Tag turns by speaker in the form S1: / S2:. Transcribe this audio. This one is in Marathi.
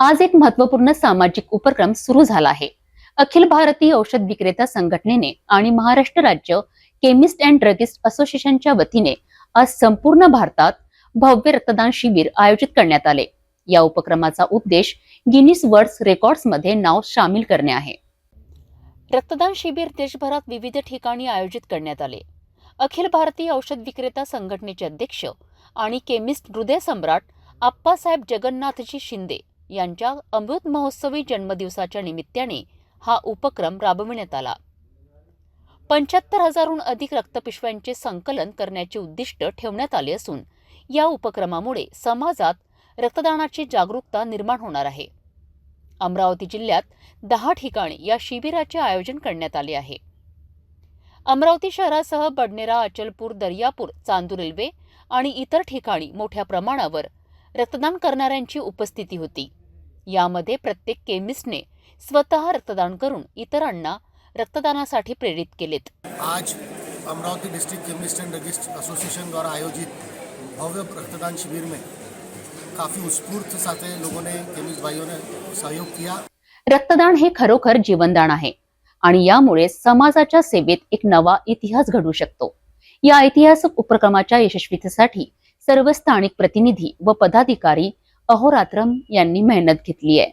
S1: आज एक महत्त्वपूर्ण सामाजिक उपक्रम सुरू झाला आहे. अखिल भारतीय औषध विक्रेता संघटनेने आणि महाराष्ट्र राज्य केमिस्ट अँड ड्रगिस्ट असोसिएशनच्या वतीने आज संपूर्ण भारतात भव्य रक्तदान शिबिर आयोजित करण्यात आले. या उपक्रमाचा उद्देश गिनीस वर्ल्ड रेकॉर्ड्समध्ये नाव सामील करणे आहे. रक्तदान शिबिर देशभरात विविध ठिकाणी आयोजित करण्यात आले. अखिल भारतीय औषध विक्रेता संघटनेचे अध्यक्ष आणि केमिस्ट हृदय सम्राट आप्पासाहेब जगन्नाथजी शिंदे यांच्या अमृत महोत्सवी जन्मदिवसाच्या निमित्ताने हा उपक्रम राबविण्यात आला. पंच्याहत्तर हजारहून अधिक रक्तपिशव्यांचे संकलन करण्याचे उद्दिष्ट ठेवण्यात आले असून या उपक्रमामुळे समाजात रक्तदानाची जागरूकता निर्माण होणार आहे. अमरावती जिल्ह्यात दहा ठिकाणी या शिबिराचे आयोजन करण्यात आले आहे. अमरावती शहरासह बडनेरा अचलपूर दर्यापूर चांदूर रेल्वे आणि इतर ठिकाणी मोठ्या प्रमाणावर रक्तदान करणाऱ्यांची उपस्थिती होती. यामध्ये प्रत्येक केमिस्टने स्वतः रक्तदान करून इतरांना रक्तदानासाठी प्रेरित केलेत.
S2: आज Amravati district chemist and druggist association द्वारा आयोजित भव्य रक्तदान शिविर में काफ़ी उत्स्फूर्त साथे लोगों ने केमिस्ट भाइयों ने सहयोग किया।
S1: रक्तदान हे खरोखर जीवनदान आहे आणि यामुळे समाजाच्या सेवेत एक नवा इतिहास घडू शकतो. या ऐतिहासिक उपक्रमाच्या यशस्वीतेसाठी सर्व स्थानिक प्रतिनिधी व पदाधिकारी अहोरात्रम यांनी मेहनत घेतली आहे.